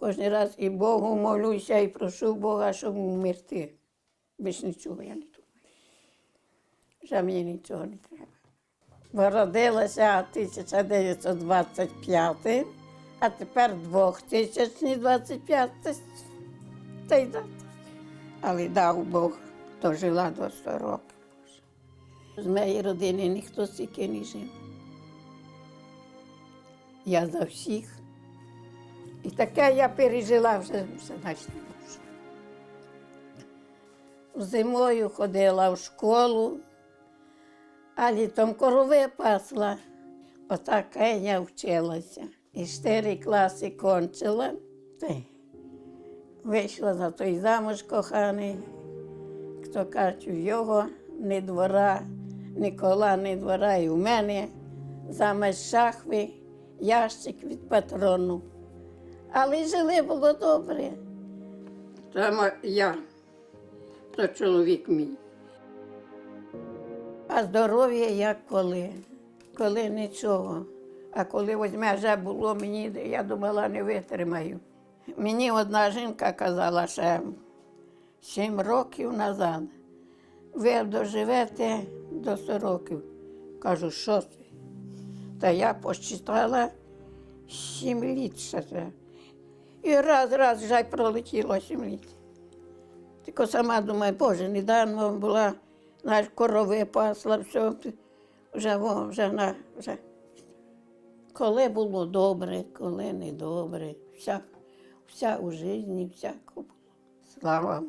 Кожен раз і Богу молюся, і прошу Бога, щоб вмерти. Більш нічого я не думаю. Вже мені нічого не треба. Народилася 1925, а тепер 2025. Та й дата. Але дав Бог, дожила до 100 років. З моєї родини ніхто стільки не жив. Я за всіх. І таке я пережила вже, значить. Зимою ходила в школу, а літом корови пасла. Отаке я вчилася. І чотири класи кончила. Вийшла за той замуж коханий. Хто каже, його не двора, ні кола, ні двора, і у мене замість шахви, ящик від патрону. Але жили було добре. Там я, то чоловік мій. А здоров'я як коли, коли нічого. А коли возьме вже було мені, я думала, не витримаю. Мені одна жінка казала ще сім років назад. Ви доживете до 100 років. Кажу, що це? Та я посчитала сім літ ще. І раз, раз вже й пролетіло сім літ. Тільки сама думаю, Боже, недавно була, знаєш, корови пасла, все, вже, во, вже, на, вже. Коли було добре, коли не добре, вся, вся у житті, всяко було. Слава.